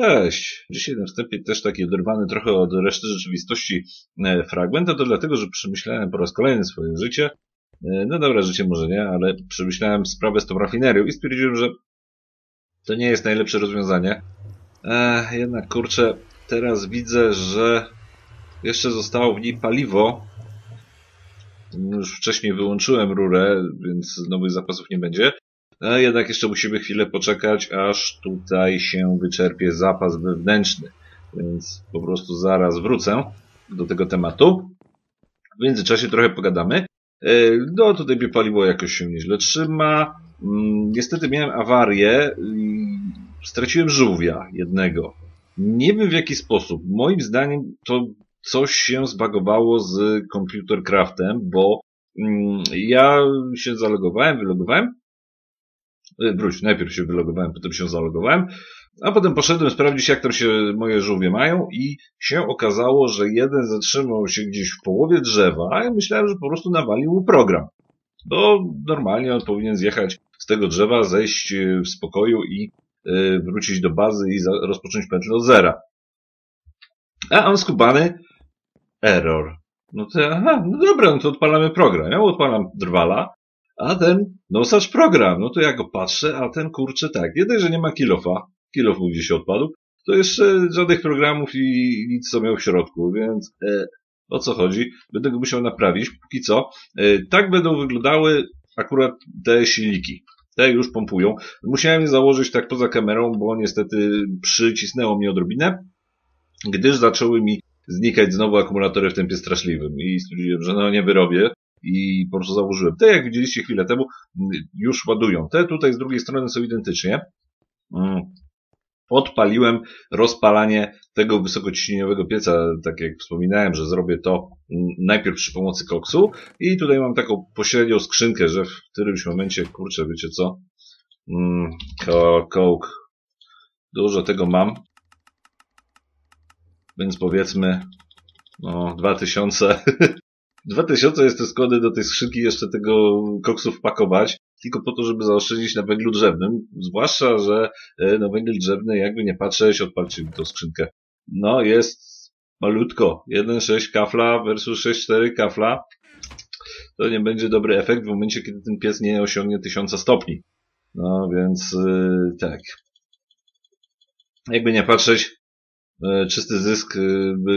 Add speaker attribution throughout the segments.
Speaker 1: Cześć! Dzisiaj na wstępie też taki oderwany trochę od reszty rzeczywistości e, fragment, a to dlatego, że przemyślałem po raz kolejny swoje życie. E, no dobra, życie może nie, ale przemyślałem sprawę z tą rafinerią i stwierdziłem, że to nie jest najlepsze rozwiązanie. E, jednak kurczę, teraz widzę, że jeszcze zostało w niej paliwo. Już wcześniej wyłączyłem rurę, więc nowych zapasów nie będzie. Jednak jeszcze musimy chwilę poczekać, aż tutaj się wyczerpie zapas wewnętrzny. Więc po prostu zaraz wrócę do tego tematu. W międzyczasie trochę pogadamy. E, no tutaj biopaliwo jakoś się nieźle trzyma. Mm, niestety miałem awarię straciłem żółwia jednego. Nie wiem w jaki sposób. Moim zdaniem to coś się zbagowało z Computercraftem, bo mm, ja się zalogowałem, wylogowałem wróć, najpierw się wylogowałem, potem się zalogowałem, a potem poszedłem sprawdzić, jak tam się moje żółwie mają i się okazało, że jeden zatrzymał się gdzieś w połowie drzewa, a ja myślałem, że po prostu nawalił program. Bo normalnie on powinien zjechać z tego drzewa, zejść e, w spokoju i yy, wrócić do bazy i rozpocząć pętlę od zera. A on skubany error. No to aha, no dobra, no to odpalamy program. Ja odpalam drwala, a ten nosacz program, no to ja go patrzę, a ten kurczę tak, nie że nie ma kilofa, kilof mu gdzieś odpadł, to jeszcze żadnych programów i nic co miał w środku, więc e, o co chodzi? Będę go musiał naprawić, póki co. E, tak będą wyglądały akurat te silniki. Te już pompują. Musiałem je założyć tak poza kamerą, bo niestety przycisnęło mnie odrobinę, gdyż zaczęły mi znikać znowu akumulatory w tempie straszliwym i stwierdziłem, że no nie wyrobię i po prostu założyłem. Te, jak widzieliście chwilę temu, już ładują. Te tutaj z drugiej strony są identycznie. Mm. Odpaliłem rozpalanie tego wysokociśnieniowego pieca, tak jak wspominałem, że zrobię to najpierw przy pomocy koksu i tutaj mam taką pośrednią skrzynkę, że w którymś momencie, kurczę, wiecie co, mm, coke, dużo tego mam, więc powiedzmy, no, 2000 2000 jest te składy do tej skrzynki jeszcze tego koksu wpakować, tylko po to, żeby zaoszczędzić na węglu drzewnym. Zwłaszcza, że e, no węgiel drzewny, jakby nie patrzeć, odpalcie mi tą skrzynkę. No, jest malutko. 1,6 kafla versus 6,4 kafla. To nie będzie dobry efekt w momencie, kiedy ten pies nie osiągnie 1000 stopni. No, więc yy, tak. Jakby nie patrzeć, yy, czysty zysk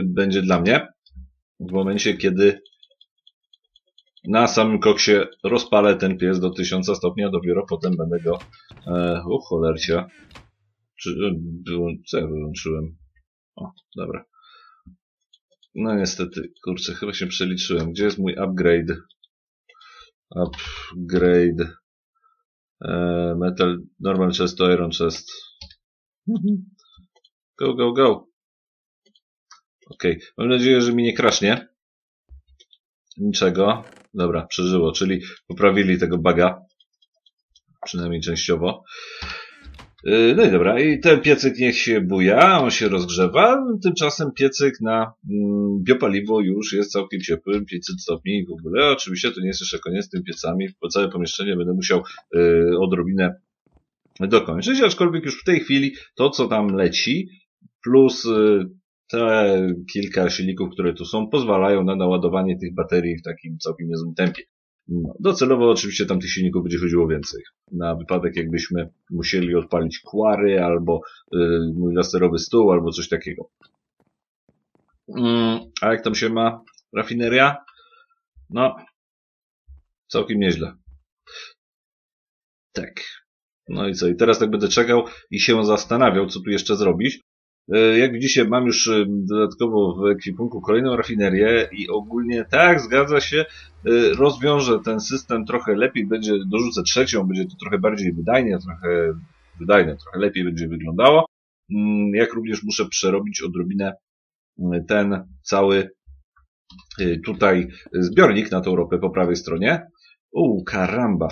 Speaker 1: będzie dla mnie. W momencie, kiedy na samym koksie rozpalę ten pies do 1000 stopni, a dopiero potem będę go... E, u cholercia. Czy, e, co ja wyłączyłem? O, dobra. No niestety, kurczę, chyba się przeliczyłem. Gdzie jest mój upgrade? Upgrade. E, metal, normal chest to iron chest. Go, go, go. Ok, mam nadzieję, że mi nie krasznie. Niczego. Dobra, przeżyło, czyli poprawili tego baga. Przynajmniej częściowo. Y, no i dobra, i ten piecyk niech się buja, on się rozgrzewa, tymczasem piecyk na mm, biopaliwo już jest całkiem ciepły, 500 stopni w ogóle. Oczywiście to nie jest jeszcze koniec z tym piecami, całe pomieszczenie będę musiał y, odrobinę dokończyć, aczkolwiek już w tej chwili to, co tam leci, plus y, te kilka silników, które tu są, pozwalają na naładowanie tych baterii w takim całkiem niezłym tempie. No, docelowo oczywiście tam tych silników będzie chodziło więcej. Na wypadek jakbyśmy musieli odpalić kwary, albo y, mój laserowy stół, albo coś takiego. Mm, a jak tam się ma rafineria? No, całkiem nieźle. Tak. No i co? I teraz tak będę czekał i się zastanawiał, co tu jeszcze zrobić. E, jak widzicie, mam już e, dodatkowo w ekwipunku kolejną rafinerię i ogólnie tak, zgadza się, e, rozwiążę ten system trochę lepiej, będzie, dorzucę trzecią, będzie to trochę bardziej wydajnie, trochę wydajne, trochę lepiej będzie wyglądało. Mm, jak również muszę przerobić odrobinę ten cały tutaj zbiornik na tą ropę po prawej stronie. Uuu, karamba.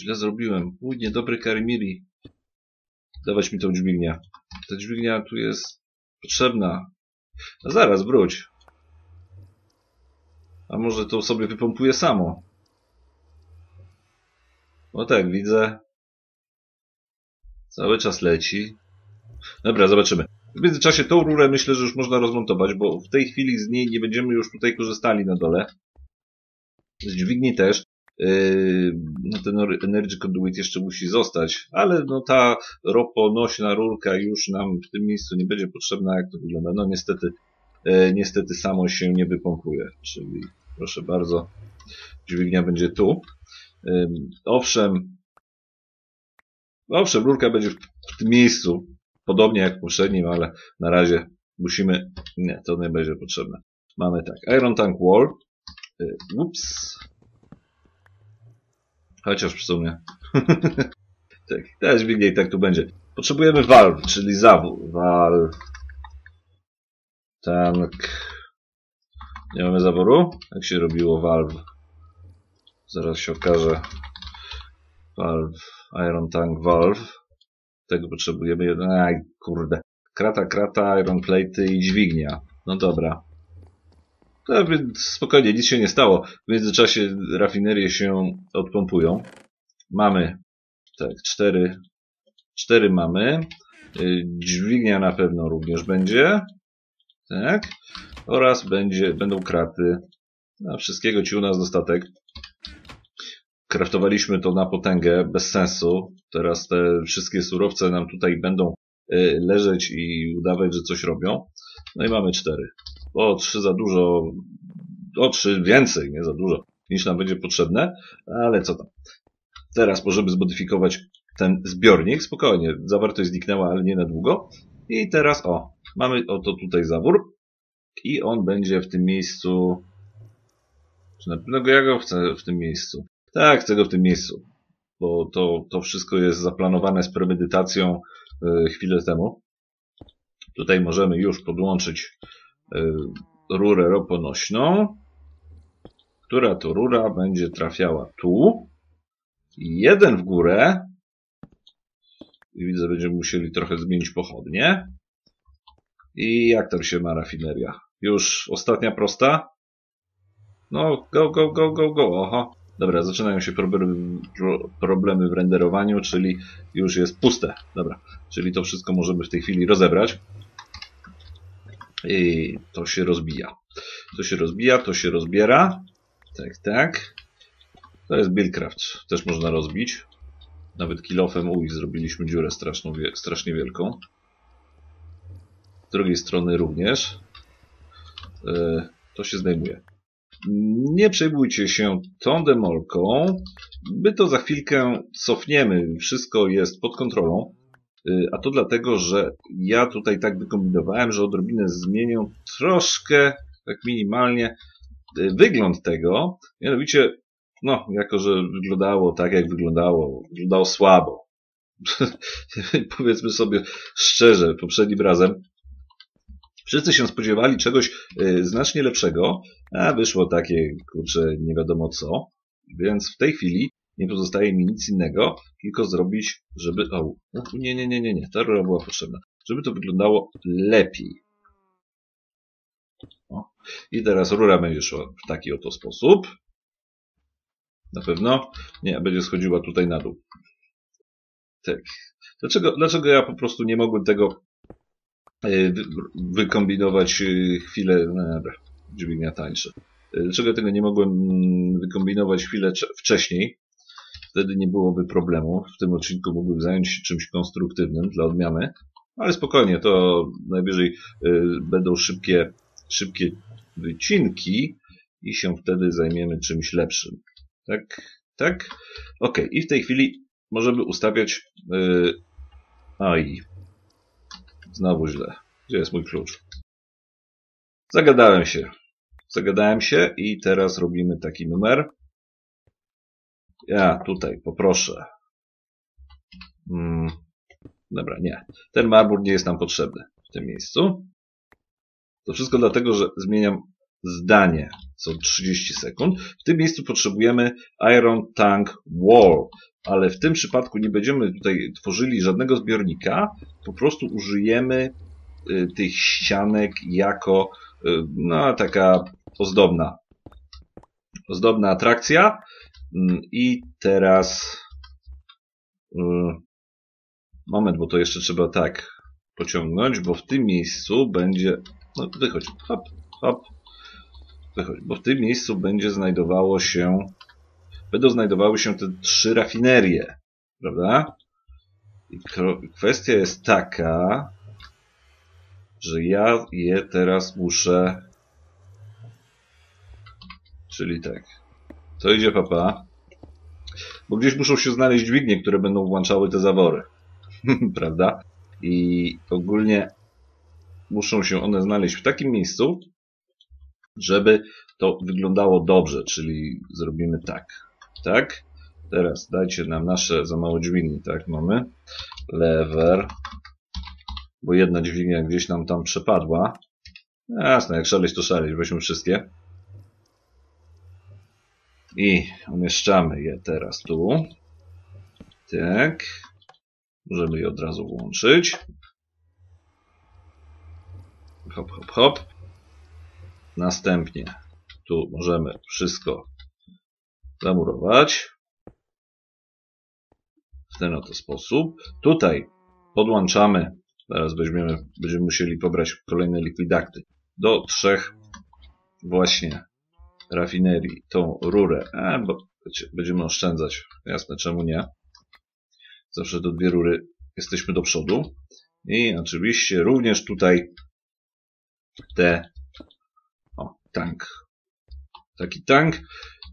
Speaker 1: Źle zrobiłem. Uj, niedobry karimiri. Dawać mi tą dźwignię. Ta dźwignia tu jest potrzebna. No zaraz, wróć. A może to sobie wypompuje samo? No tak, widzę. Cały czas leci. Dobra, zobaczymy. W międzyczasie tą rurę myślę, że już można rozmontować, bo w tej chwili z niej nie będziemy już tutaj korzystali na dole. Z dźwigni też. Yy, no ten Energy Conduit jeszcze musi zostać, ale no ta roponośna rurka już nam w tym miejscu nie będzie potrzebna, jak to wygląda. No niestety, yy, niestety samo się nie wypompuje, czyli proszę bardzo, dźwignia będzie tu. Yy, owszem, owszem, rurka będzie w tym miejscu, podobnie jak w poprzednim, ale na razie musimy, nie, to nie będzie potrzebne. Mamy tak, Iron Tank Wall, ups, Chociaż w sumie. tak, teraz dźwignia i tak tu będzie. Potrzebujemy valve, czyli zawór. Valve. Tank. Nie mamy zaworu? Jak się robiło valve? Zaraz się okaże. Valve. Iron Tank Valve. Tego potrzebujemy. Aj, kurde. Krata, krata, iron plate i dźwignia. No dobra. No, więc spokojnie, nic się nie stało. W międzyczasie rafinerie się odpompują. Mamy, tak, cztery, cztery mamy. Y, dźwignia na pewno również będzie. Tak. Oraz będzie, będą kraty. No, wszystkiego ci u nas dostatek. Kraftowaliśmy to na potęgę, bez sensu. Teraz te wszystkie surowce nam tutaj będą y, leżeć i udawać, że coś robią. No i mamy cztery o trzy za dużo, o trzy więcej, nie za dużo, niż nam będzie potrzebne, ale co tam. Teraz możemy zmodyfikować ten zbiornik, spokojnie, zawartość zniknęła, ale nie na długo. I teraz, o, mamy oto tutaj zawór i on będzie w tym miejscu, czy na pewno ja go chcę w tym miejscu? Tak, chcę go w tym miejscu, bo to, to wszystko jest zaplanowane z premedytacją yy, chwilę temu. Tutaj możemy już podłączyć Y, rurę roponośną, która to rura będzie trafiała tu. Jeden w górę. I widzę, będziemy musieli trochę zmienić pochodnie. I jak tam się ma rafineria? Już ostatnia prosta? No, go, go, go, go, go. Oho. Dobra, zaczynają się problemy, problemy w renderowaniu, czyli już jest puste. Dobra, czyli to wszystko możemy w tej chwili rozebrać. I to się rozbija. To się rozbija, to się rozbiera. Tak, tak. To jest Buildcraft. Też można rozbić. Nawet kilofem uj, zrobiliśmy dziurę straszną, strasznie wielką. Z drugiej strony również. E, to się zdejmuje. Nie przejmujcie się tą demolką. My to za chwilkę cofniemy. Wszystko jest pod kontrolą. Y, a to dlatego, że ja tutaj tak wykombinowałem, że odrobinę zmienię troszkę, tak minimalnie, y, wygląd tego. Mianowicie, no, jako że wyglądało tak, jak wyglądało, wyglądało słabo. Powiedzmy sobie szczerze, poprzednim razem Wszyscy się spodziewali czegoś y, znacznie lepszego, a wyszło takie, kurczę, nie wiadomo co. Więc w tej chwili nie pozostaje mi nic innego, tylko zrobić, żeby... O, nie, nie, nie, nie, nie, ta rura była potrzebna. Żeby to wyglądało lepiej. O. I teraz rura będzie szła w taki oto sposób. Na pewno. Nie, będzie schodziła tutaj na dół. Tak. Dlaczego, dlaczego ja po prostu nie mogłem tego e, wykombinować e, chwilę... No, dobra, dźwignia tańsze. E, dlaczego tego nie mogłem mm, wykombinować chwilę wcześniej? Wtedy nie byłoby problemu. W tym odcinku mógłbym zająć się czymś konstruktywnym dla odmiany. Ale spokojnie, to najwyżej y, będą szybkie, szybkie wycinki i się wtedy zajmiemy czymś lepszym. Tak? Tak? Ok. I w tej chwili możemy ustawiać... Yy... Oj. Znowu źle. Gdzie jest mój klucz? Zagadałem się. Zagadałem się i teraz robimy taki numer. Ja tutaj poproszę. Hmm. Dobra, nie. Ten marbur nie jest nam potrzebny w tym miejscu. To wszystko dlatego, że zmieniam zdanie co 30 sekund. W tym miejscu potrzebujemy Iron Tank Wall, ale w tym przypadku nie będziemy tutaj tworzyli żadnego zbiornika, po prostu użyjemy y, tych ścianek jako y, no, taka ozdobna ozdobna atrakcja I teraz... Mm, moment, bo to jeszcze trzeba tak pociągnąć, bo w tym miejscu będzie... No wychodź, hop, hop. Wychodź, bo w tym miejscu będzie znajdowało się... Będą znajdowały się te trzy rafinerie, prawda? I kwestia jest taka, że ja je teraz muszę... Czyli tak. To idzie papa. Bo gdzieś muszą się znaleźć dźwignie, które będą włączały te zawory. Prawda? I ogólnie muszą się one znaleźć w takim miejscu, żeby to wyglądało dobrze, czyli zrobimy tak. Tak? Teraz dajcie nam nasze za mało dźwigni, tak? Mamy lever, bo jedna dźwignia gdzieś nam tam przepadła. Jasne, jak szaleć to szaleć, weźmy wszystkie. I umieszczamy je teraz tu. Tak. Możemy je od razu włączyć. Hop, hop, hop. Następnie tu możemy wszystko zamurować. W ten oto sposób. Tutaj podłączamy, zaraz weźmiemy, będziemy musieli pobrać kolejne likwidakty, do trzech właśnie rafinerii tą rurę, a, bo będziemy oszczędzać. Jasne, czemu nie? Zawsze do dwie rury jesteśmy do przodu. I oczywiście również tutaj te o, tank. Taki tank.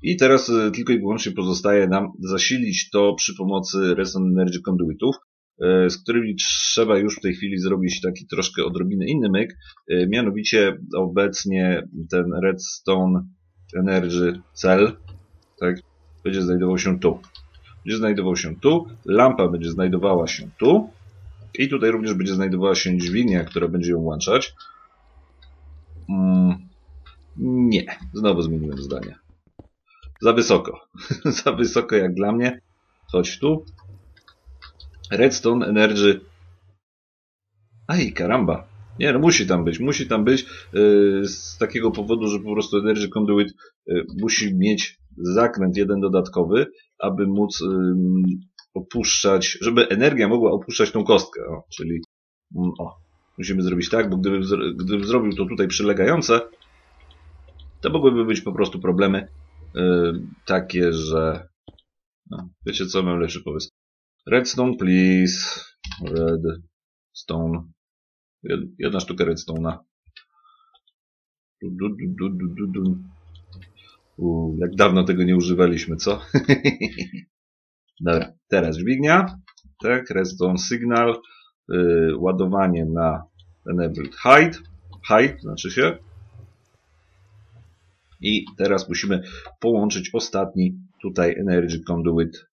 Speaker 1: I teraz e, tylko i wyłącznie pozostaje nam zasilić to przy pomocy Reson Energy Conduitów, e, z którymi trzeba już w tej chwili zrobić taki troszkę odrobinę inny myk. E, mianowicie obecnie ten Redstone Energy Cell tak, będzie znajdował się tu. Będzie znajdował się tu, lampa będzie znajdowała się tu i tutaj również będzie znajdowała się dźwignia, która będzie ją łączać. Mm, nie, znowu zmieniłem zdanie. Za wysoko. Za wysoko jak dla mnie. Chodź tu. Redstone Energy. Aj, karamba. Nie, no musi tam być, musi tam być yy, z takiego powodu, że po prostu Energy Conduit yy, musi mieć zakręt jeden dodatkowy, aby móc opuszczać, żeby energia mogła opuszczać tą kostkę, o, czyli mm, o, musimy zrobić tak, bo gdyby, gdyby zrobił to tutaj przylegające, to mogłyby być po prostu problemy yy, takie, że no, wiecie co, mam lepszy pomysł. Redstone, please. Redstone. Jedna sztuka redstone'a. Jak dawno tego nie używaliśmy, co? Dobra, teraz dźwignia. Tak, redstone signal. Yy, ładowanie na enabled height. Height znaczy się. I teraz musimy połączyć ostatni tutaj energy conduit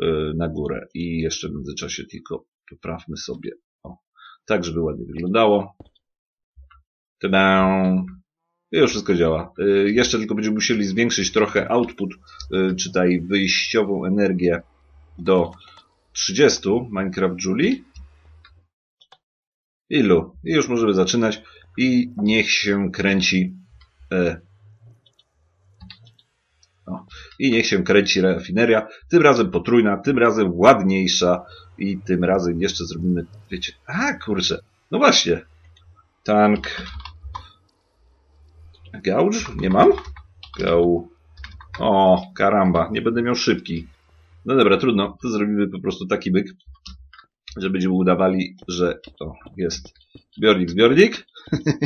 Speaker 1: yy, na górę. I jeszcze w międzyczasie tylko poprawmy sobie tak żeby ładnie wyglądało. Tada! I już wszystko działa. Y, jeszcze tylko będziemy musieli zwiększyć trochę output, y, czytaj wyjściową energię do 30 Minecraft Julie. Ilu? I już możemy zaczynać. I niech się kręci. E, o, I niech się kręci rafineria. Tym razem potrójna, tym razem ładniejsza. I tym razem jeszcze zrobimy, wiecie, a kurczę, no właśnie. Tank. Gauge? Nie mam? Gau. O, karamba, nie będę miał szybki. No dobra, trudno. To zrobimy po prostu taki byk, że będziemy udawali, że to jest zbiornik, zbiornik.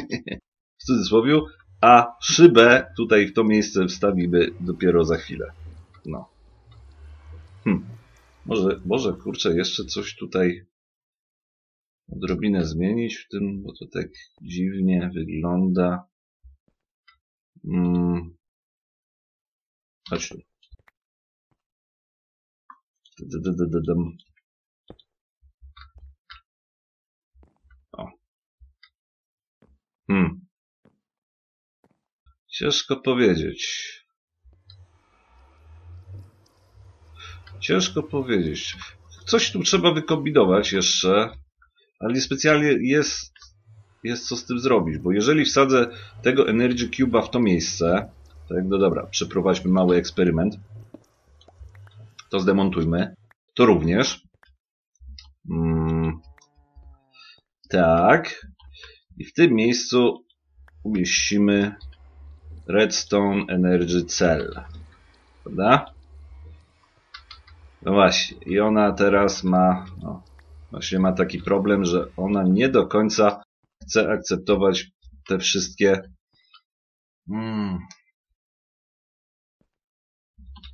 Speaker 1: w cudzysłowie. A szybę tutaj w to miejsce wstawimy dopiero za chwilę. No. Hm. Może, może kurczę, jeszcze coś tutaj odrobinę zmienić w tym, bo to tak dziwnie wygląda. Hmm. Chodź tu. O. Hmm. Ciężko powiedzieć. Ciężko powiedzieć. Coś tu trzeba wykombinować jeszcze, ale niespecjalnie jest, jest co z tym zrobić, bo jeżeli wsadzę tego Energy Cube'a w to miejsce, tak, no dobra, przeprowadźmy mały eksperyment, to zdemontujmy, to również. Hmm, tak. I w tym miejscu umieścimy Redstone Energy Cell. Prawda? No właśnie. I ona teraz ma... No, właśnie ma taki problem, że ona nie do końca chce akceptować te wszystkie... Hmm,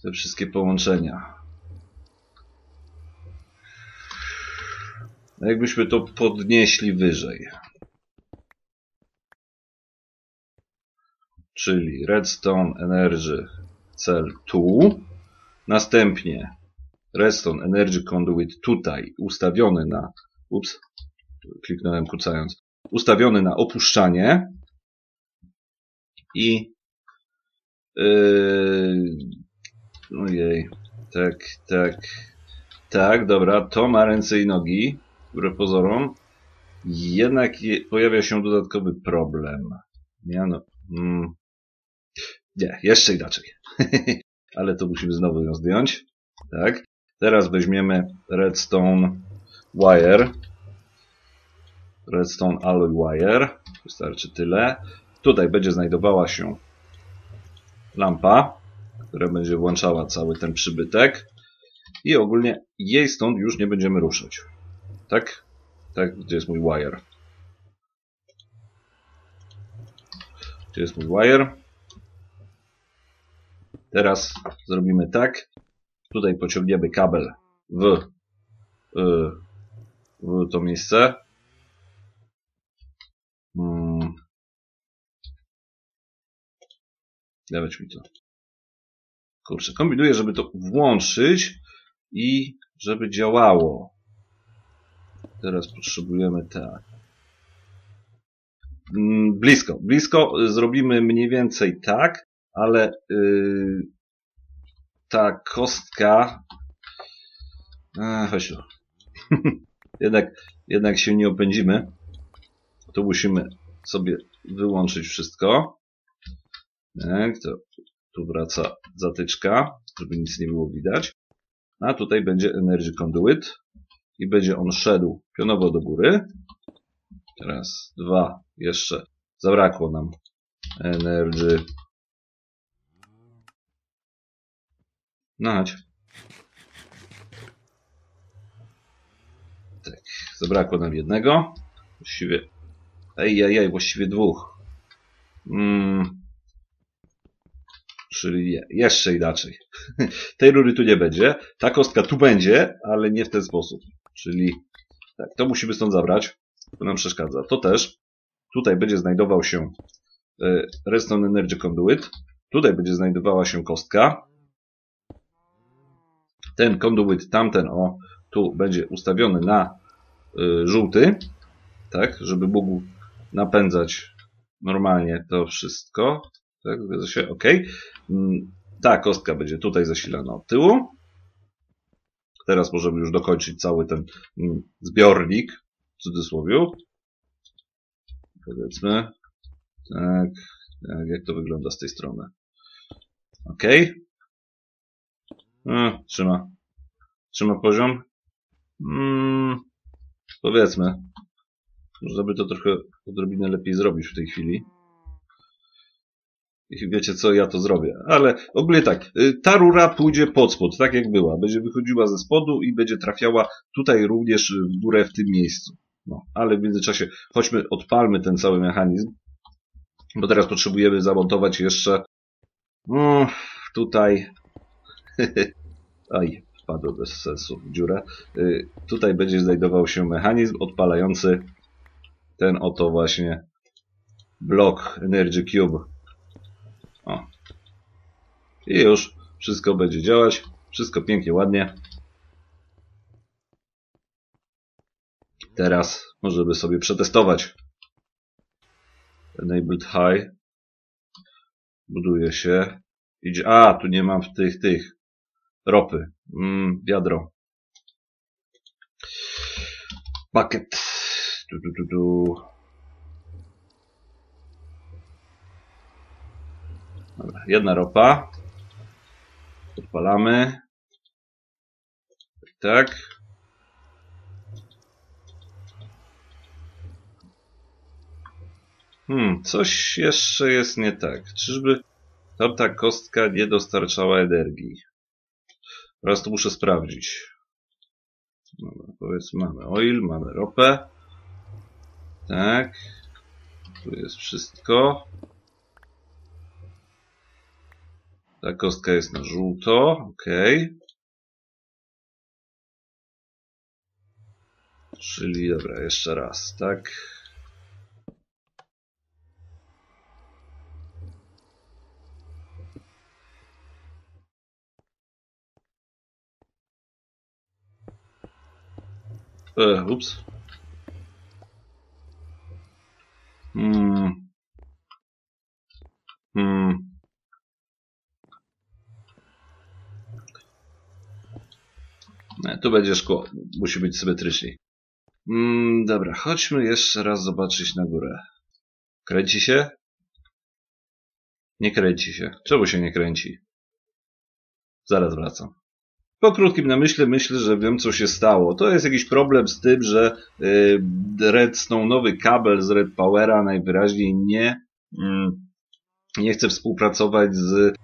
Speaker 1: te wszystkie połączenia. No jakbyśmy to podnieśli wyżej. Czyli Redstone Energy Cell tu. Następnie Redstone Energy Conduit tutaj ustawiony na ups, kliknąłem kucając ustawiony na opuszczanie i yy, ojej tak, tak tak, dobra, to ma ręce i nogi wbrew pozorom, jednak je, pojawia się dodatkowy problem. Miano... Mm, nie, jeszcze inaczej. Ale to musimy znowu ją zdjąć. Tak. Teraz weźmiemy Redstone Wire. Redstone Alloy Wire. Wystarczy tyle. Tutaj będzie znajdowała się lampa, która będzie włączała cały ten przybytek. I ogólnie jej stąd już nie będziemy ruszać. Tak? Tak, gdzie jest mój wire? Gdzie jest mój wire? Teraz zrobimy tak. Tutaj pociągniemy kabel w, y, w to miejsce. Hmm. Dawać mi to. Kurczę, kombinuję, żeby to włączyć i żeby działało. Teraz potrzebujemy tak. Mm, blisko. Blisko zrobimy mniej więcej tak, ale yy, ta kostka... A, chodź jednak, jednak się nie opędzimy. Tu musimy sobie wyłączyć wszystko. Tak, to tu wraca zatyczka, żeby nic nie było widać. A tutaj będzie Energy Conduit i będzie on szedł pionowo do góry. Teraz dwa jeszcze. Zabrakło nam Energy. No chodź. Tak, zabrakło nam jednego. Właściwie... Ej, ej, ej, właściwie dwóch. Mm. Czyli jeszcze inaczej. Tej rury tu nie będzie. Ta kostka tu będzie, ale nie w ten sposób. Czyli tak, to musimy stąd zabrać. To nam przeszkadza. To też. Tutaj będzie znajdował się e, Redstone Energy Conduit. Tutaj będzie znajdowała się kostka. Ten conduit, tamten, o, tu będzie ustawiony na y, żółty, tak, żeby mógł napędzać normalnie to wszystko. Tak, zgadza się, ok. Mm, ta kostka będzie tutaj zasilana od tyłu. Teraz możemy już dokończyć cały ten mm, zbiornik, w cudzysłowie. Powiedzmy. Tak, tak, jak to wygląda z tej strony. Ok. E, trzyma. Trzyma poziom. Hmm, powiedzmy. Można by to trochę odrobinę lepiej zrobić w tej chwili. I wiecie co, ja to zrobię. Ale ogólnie tak, y, ta rura pójdzie pod spód, tak jak była. Będzie wychodziła ze spodu i będzie trafiała tutaj również w górę w tym miejscu. No, ale w międzyczasie chodźmy, odpalmy ten cały mechanizm. Bo teraz potrzebujemy zamontować jeszcze no, tutaj Aj, wpadło bez sensu w dziurę. Y, tutaj będzie znajdował się mechanizm odpalający ten oto właśnie blok Energy Cube. O. I już wszystko będzie działać. Wszystko pięknie, ładnie. Teraz możemy sobie przetestować. Enabled High. Buduje się. Idzie. A, tu nie mam w tych, tych ropy. Mm, wiadro. Bucket. Du, du, du, du. Dobra, jedna ropa. Odpalamy. Tak. Hmm, coś jeszcze jest nie tak. Czyżby tamta kostka nie dostarczała energii? Teraz to muszę sprawdzić. Dobra, powiedzmy mamy oil, mamy ropę. Tak. Tu jest wszystko. Ta kostka jest na żółto, ok. Czyli dobra, jeszcze raz, tak. E, ups. Hmm. Hmm. Nie, tu będzie szkło. Musi być symetrycznie. Mm, dobra, chodźmy jeszcze raz zobaczyć na górę. Kręci się? Nie kręci się. Czemu się nie kręci? Zaraz wracam. Po krótkim namyśle myślę, że wiem co się stało. To jest jakiś problem z tym, że yy, Redstone'owy kabel z Red Powera najwyraźniej nie, yy, nie chce współpracować z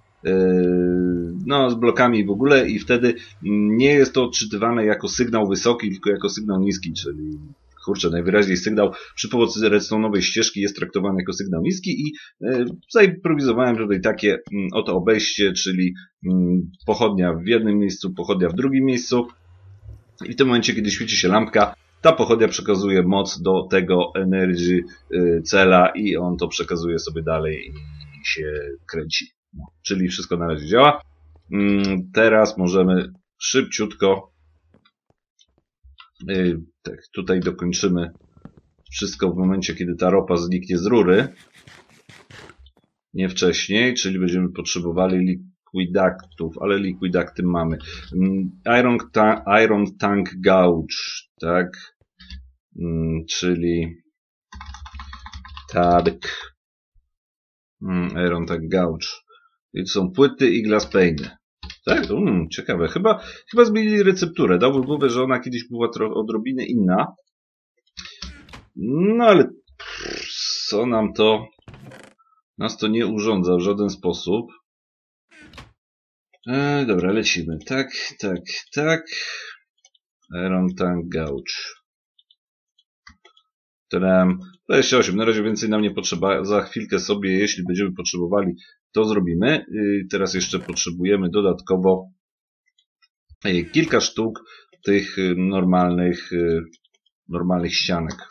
Speaker 1: no, z blokami w ogóle i wtedy nie jest to odczytywane jako sygnał wysoki, tylko jako sygnał niski, czyli kurczę, najwyraźniej sygnał przy pomocy redstone'owej ścieżki jest traktowany jako sygnał niski i e, zaimprowizowałem tutaj takie mm, oto obejście, czyli mm, pochodnia w jednym miejscu, pochodnia w drugim miejscu i w tym momencie, kiedy świeci się lampka, ta pochodnia przekazuje moc do tego energy y, cela i on to przekazuje sobie dalej i się kręci. No, czyli wszystko na razie działa. Mm, teraz możemy szybciutko y, tak, tutaj dokończymy wszystko w momencie, kiedy ta ropa zniknie z rury. Nie wcześniej, czyli będziemy potrzebowali liquidaktów, ale liquidakty mamy. Mm, iron, ta Iron Tank Gouge, tak? Mm, czyli tak. Iron Tank Gouge. I to są płyty i glass. Tak, mm, ciekawe. Chyba, chyba zmienili recepturę. Dałbym głowę, że ona kiedyś była odrobinę inna. No ale co nam to... Nas to nie urządza w żaden sposób. E, dobra, lecimy. Tak, tak, tak. Iron Tank Gouge. Tram 28. Na razie więcej nam nie potrzeba. Za chwilkę sobie, jeśli będziemy potrzebowali, to zrobimy. Y, teraz jeszcze potrzebujemy dodatkowo y, kilka sztuk tych y, normalnych, normalnych ścianek.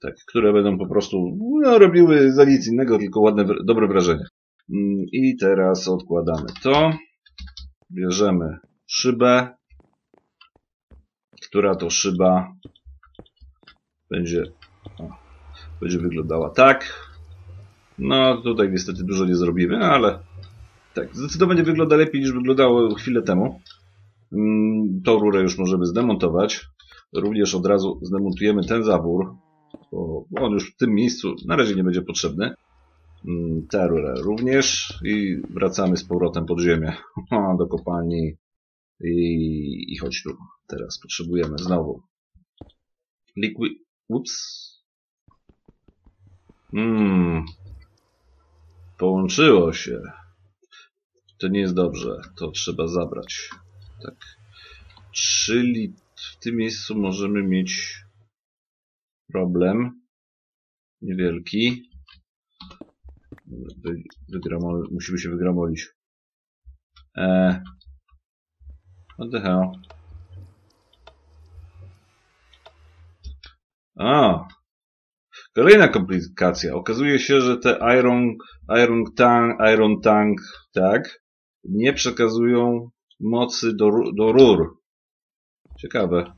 Speaker 1: Tak, które będą po prostu no, robiły za nic innego, tylko ładne, dobre wrażenie. Mm, I teraz odkładamy to. Bierzemy szybę, która to szyba będzie, będzie wyglądała tak. No, tutaj niestety dużo nie zrobimy, ale tak, zdecydowanie wygląda lepiej niż wyglądało chwilę temu. Mm, tą rurę już możemy zdemontować. Również od razu zdemontujemy ten zawór, bo on już w tym miejscu na razie nie będzie potrzebny. Mm, tę rurę również i wracamy z powrotem pod ziemię do kopalni i, i chodź tu. Teraz potrzebujemy znowu liquid... Ups. Mmm, Połączyło się. To nie jest dobrze. To trzeba zabrać. Tak. Czyli w tym miejscu możemy mieć problem. Niewielki. Wygramol musimy się wygramolić. Eee. What the hell? Kolejna komplikacja. Okazuje się, że te Iron, Iron Tank, Iron Tank, tak, nie przekazują mocy do, do rur. Ciekawe.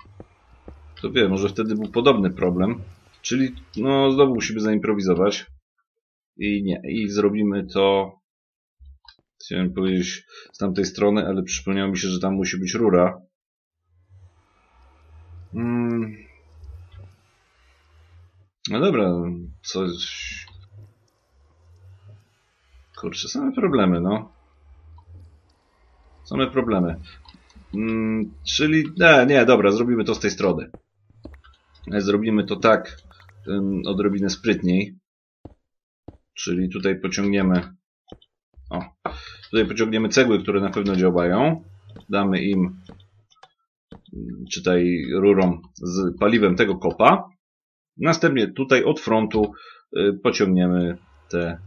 Speaker 1: To wiem, może wtedy był podobny problem. Czyli, no, znowu musimy zaimprowizować. I nie, i zrobimy to, chciałem powiedzieć, z tamtej strony, ale przypomniało mi się, że tam musi być rura. Hmm. No dobra, coś... Kurczę, same problemy, no. Same problemy. Mm, czyli, nie, nie, dobra, zrobimy to z tej strony. Zrobimy to tak, um, odrobinę sprytniej. czyli tutaj pociągniemy o, tutaj pociągniemy cegły, które na pewno działają. Damy im czytaj rurą z paliwem tego kopa. Następnie tutaj od frontu y, pociągniemy te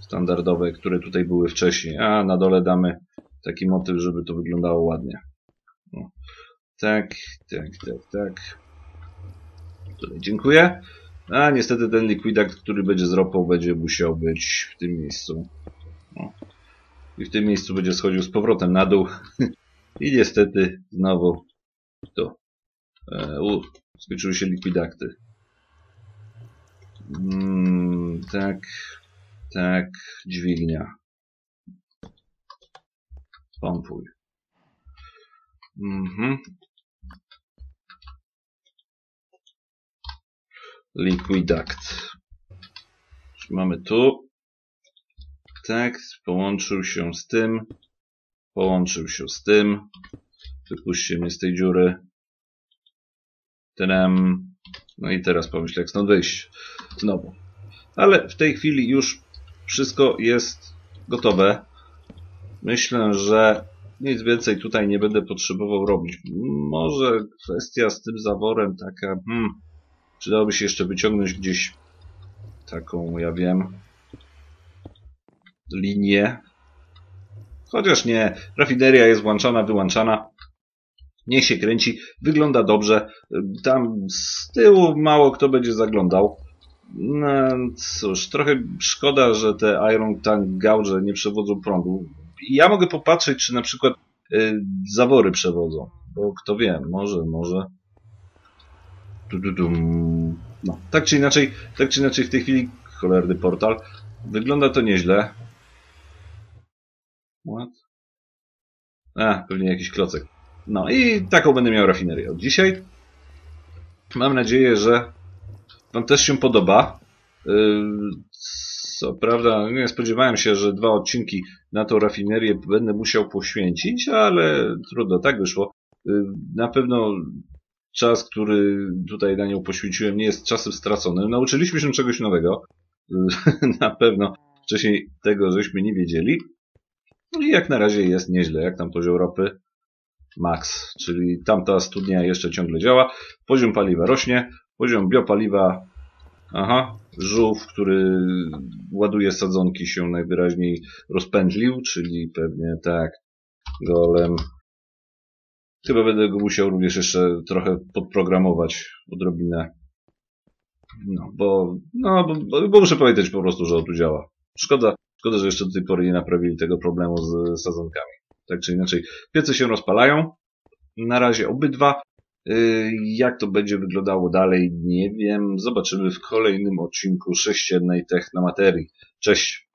Speaker 1: standardowe, które tutaj były wcześniej, a na dole damy taki motyw, żeby to wyglądało ładnie. O. Tak, tak, tak, tak. Tutaj dziękuję. A niestety ten liquidak, który będzie z ropą, będzie musiał być w tym miejscu. O. I w tym miejscu będzie schodził z powrotem na dół. I niestety znowu tu. E, skończyły się likwidakty. Mm, tak, tak, dźwignia. Pompuj. Mhm. Liquidact. Mamy tu. Tak, połączył się z tym. Połączył się z tym. Wypuśćcie mnie z tej dziury. Tadam. No i teraz pomyślę, jak stąd wyjść. Znowu. Ale w tej chwili już wszystko jest gotowe. Myślę, że nic więcej tutaj nie będę potrzebował robić. Może kwestia z tym zaworem taka... Hmm, przydałoby się jeszcze wyciągnąć gdzieś taką, ja wiem, linię. Chociaż nie, rafineria jest włączana, wyłączana. Niech się kręci, wygląda dobrze. Tam z tyłu mało kto będzie zaglądał. No cóż, trochę szkoda, że te Iron Tank gauge nie przewodzą prądu. Ja mogę popatrzeć, czy na przykład y, zawory przewodzą. Bo kto wie, może, może. Du, du. No, tak czy inaczej, tak czy inaczej w tej chwili cholerny portal. Wygląda to nieźle. What? A, pewnie jakiś klocek. No i taką będę miał rafinerię od dzisiaj. Mam nadzieję, że Wam też się podoba. Yy, co prawda, nie spodziewałem się, że dwa odcinki na tą rafinerię będę musiał poświęcić, ale trudno, tak wyszło. Yy, na pewno czas, który tutaj na nią poświęciłem, nie jest czasem straconym. Nauczyliśmy się czegoś nowego. Yy, na pewno wcześniej tego żeśmy nie wiedzieli. I jak na razie jest nieźle, jak tam poziom ropy max, czyli tamta studnia jeszcze ciągle działa. Poziom paliwa rośnie, poziom biopaliwa, aha, żółw, który ładuje sadzonki się najwyraźniej rozpędlił, czyli pewnie tak, golem. Chyba będę go musiał również jeszcze trochę podprogramować odrobinę. No, bo, no, bo, bo muszę pamiętać po prostu, że on tu działa. Szkoda, szkoda, że jeszcze do tej pory nie naprawili tego problemu z sadzonkami. Tak czy inaczej, piece się rozpalają. Na razie obydwa. Y, jak to będzie wyglądało dalej, nie wiem. Zobaczymy w kolejnym odcinku sześciennej Technomaterii. Cześć!